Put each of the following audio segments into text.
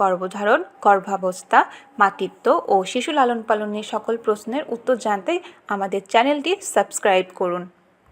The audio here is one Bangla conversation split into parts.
গর্ভধারণ, গর্ভাবস্থা, মাতৃত্ব ও শিশু লালন পালনের সকল প্রশ্নের উত্তর জানতে আমাদের চ্যানেলটি সাবস্ক্রাইব করুন।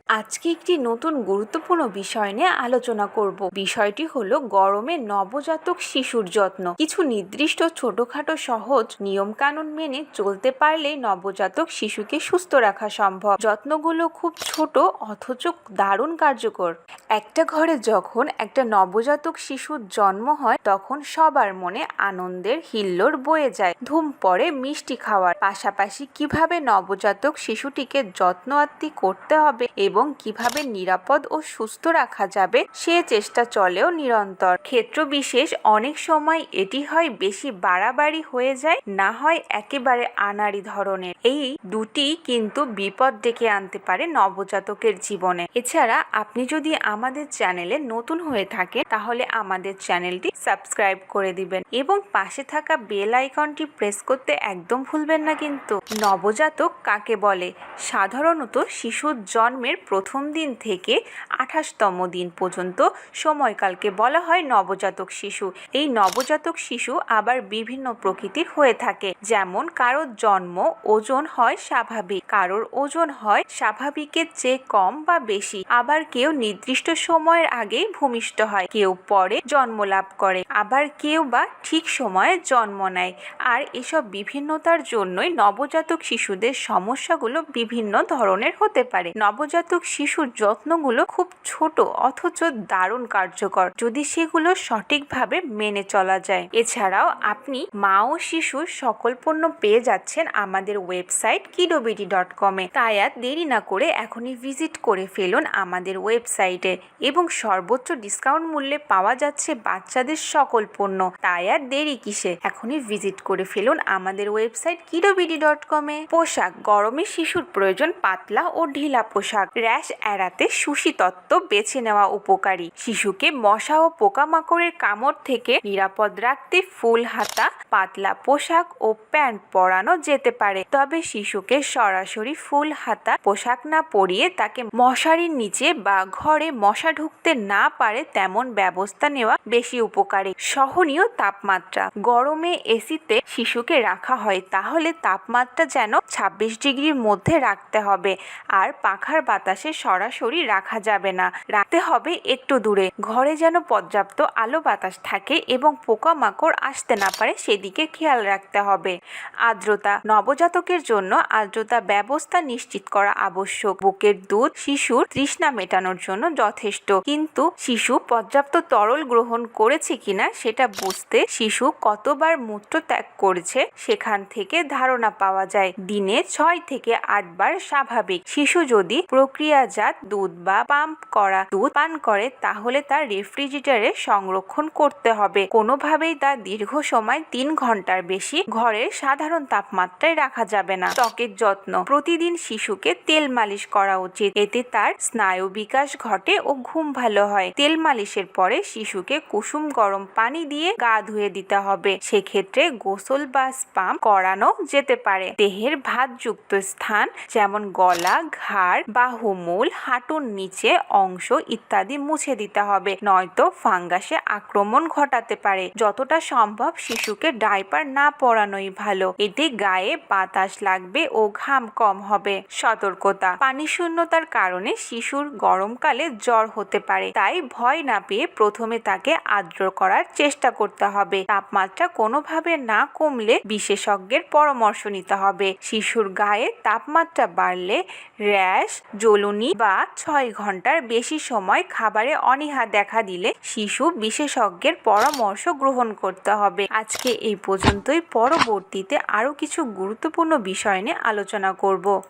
আজকে একটি নতুন গুরুত্বপূর্ণ বিষয় নিয়ে আলোচনা করব। বিষয়টি হলো গরমে নবজাতক শিশুর যত্ন। কিছু নির্দিষ্ট ছোটখাটো সহজ নিয়ম কানুন মেনে চলতে পারলে নবজাতক শিশুকে সুস্থ রাখা সম্ভব। যত্নগুলো খুব ছোট অথচ দারুণ কার্যকর। একটা ঘরে যখন একটা নবজাতক শিশুর জন্ম হয়, তখন সবার মনে আনন্দের হিল্লোর বয়ে যায়। ধুম পড়ে মিষ্টি খাওয়ার। পাশাপাশি কীভাবে নবজাতক শিশুটিকে যত্ন আত্তি করতে হবে এবং কীভাবে নিরাপদ ও সুস্থ রাখা যাবে, সে চেষ্টা চলেও নিরন্তর। ক্ষেত্র বিশেষ অনেক সময় এটি হয় বেশি বাড়াবাড়ি হয়ে যায়, না হয় একেবারে আনাড়ি ধরনের। এই দুটি কিন্তু বিপদ ডেকে আনতে পারে নবজাতকের জীবনে। এছাড়া আপনি যদি আমাদের চ্যানেলে নতুন হয়ে থাকে তাহলে আমাদের চ্যানেলটি সাবস্ক্রাইব করে দিবেন এবং পাশে থাকা বেল আইকনটি প্রেস করতে একদম ভুলবেন না কিন্তু। নবজাতক কাকে বলে? সাধারণত শিশুর জন্মের প্রথম দিন থেকে আঠাশতম দিন পর্যন্ত সময়কালকে বলা হয় নবজাতক শিশু। এই নবজাতক শিশু আবার বিভিন্ন প্রকৃতির হয়ে থাকে। যেমন, কারোর জন্ম ওজন হয় স্বাভাবিক, কারোর ওজন হয় স্বাভাবিকের চেয়ে কম বা বেশি। আবার কেউ নির্দিষ্ট সময়ের আগেই ভূমিষ্ঠ হয়। কেউ পরে জন্ম লাভ করে, আবার কেউ বা ঠিক সময়ে জন্ম নেয়। আর এসব বিভিন্নতার জন্যই নবজাতক শিশুদের সমস্যাগুলো বিভিন্ন ধরনের হতে পারে। নবজাতক শিশুর যত্নগুলো খুব ছোট অথচ দারুণ কার্যকর, যদি সেগুলো সঠিকভাবে মেনে চলা যায়। এছাড়াও আপনি মা ও শিশুর সকল পণ্য পেয়ে যাচ্ছেন আমাদের ওয়েবসাইট কিডোবিডি ডট কমে। তাই আর দেরি না করে এখনই ভিজিট করে ফেলুন আমাদের ওয়েবসাইটে। এবং সর্বোচ্চ ডিসকাউন্ট মূল্যে পাওয়া যাচ্ছে বাচ্চাদের সকল পণ্য। তাই আর দেরি কিসে? এখনই ভিজিট করে ফেলুন আমাদের ওয়েবসাইট কিডোবিডি ডট কমে। পোশাক, গরমে শিশুর প্রয়োজন পাতলা ও ঢিলা পোশাক। র্যাশ এড়াতে সুশি তত্ত্ব বেছে নেওয়া উপকারী। শিশুকে মশা ও পোকামাকড়ের কামড় থেকে নিরাপদ রাখতে ফুল হাতা, পাতলা পোশাক ও প্যান্ট পরানো যেতে পারে। তবে শিশুকে সরাসরি ফুল হাতা পোশাক না পরিয়ে তাকে মশারির নিচে বা ঘরে মশা ঢুকতে না পারে তেমন ব্যবস্থা নেওয়া বেশি উপকারী। সহনীয় তাপমাত্রা। গরমে এসিতে শিশুকে রাখা হয়, তাহলে তাপমাত্রা যেন ছাব্বিশ ডিগ্রির মধ্যে রাখতে হবে। আর পাখার বাতাসে সরাসরি রাখা যাবে না। রাখতে হবে একটু দূরে। ঘরে যেন পর্যাপ্ত আলো বাতাস থাকে এবং পোকামাকড় আসতে না পারে, সেদিকে খেয়াল রাখতে হবে। আর্দ্রতা। নবজাতকের জন্য আর্দ্রতা ব্যবস্থা নিশ্চিত করা আবশ্যক। বুকের দুধ শিশুর তৃষ্ণা মেটানোর জন্য যথেষ্ট। কিন্তু শিশু পর্যাপ্ত তরল গ্রহণ করেছে কিনা সেটা বুঝতে শিশু কতবার মূত্র ত্যাগ করেছে সেখান থেকে ধারণা পাওয়া যায়। দিনে ছয় থেকে আটবার স্বাভাবিক। শিশু যদি প্রক্রিয়াজাত দুধ বা পাম্প করা দুধ পান করে তাহলে তার রেফ্রিজারেটরে সংরক্ষণ করতে হবে। কোনোভাবেই তা দীর্ঘ সময় তিন ঘণ্টার বেশি ঘরের সাধারণ তাপমাত্রায় রাখা যাবে না। ত্বকের যত্ন। প্রতিদিন শিশুকে তেল মালিশ করা উচিত। এতে তার স্নায়ু বিকাশ ঘটে ও ঘুম ভালো হয়। তেল মালিশের পরে শিশুকে কুসুম গরম পানি দিয়ে গা ধুয়ে দিতে হবে। সেক্ষেত্রে গোসল বা স্পাম করানো যেতে পারে। দেহের ভাতযুক্ত স্থান যেমন গলা, ঘাড় বাহুমূল হাঁটুর নিচে অংশ ইত্যাদি মুছে দিতে হবে। নয়তো ফাঙ্গাসে আক্রমণ ঘটাতে পারে। যতটা সম্ভব শিশুকে ডাইপার না পরানোই ভালো। এতে গায়ে বাতাস লাগবে ও ঘাম কম হবে। সতর্কতা। পানি শূন্যতার কারণে শিশুর গরমকালে জ্বর হতে পারে। তাই ভয় না পেয়ে প্রথমে তাকে আর্দ্র করার চেষ্টা করতে হবে। তাপমাত্রা কোনোভাবে না কমলে বিশেষজ্ঞের পরামর্শ নিতে হবে। শিশুর গায়ে তাপমাত্রা বাড়লে র্যাশ, জ্বলুনি বা ছয় ঘণ্টার বেশি সময় খাবারে অনীহা দেখা দিলে শিশু বিশেষজ্ঞের পরামর্শ গ্রহণ করতে হবে। আজকে এই পর্যন্তই। পরবর্তীতে আরও কিছু গুরুত্বপূর্ণ বিষয় নিয়ে আলোচনা করব।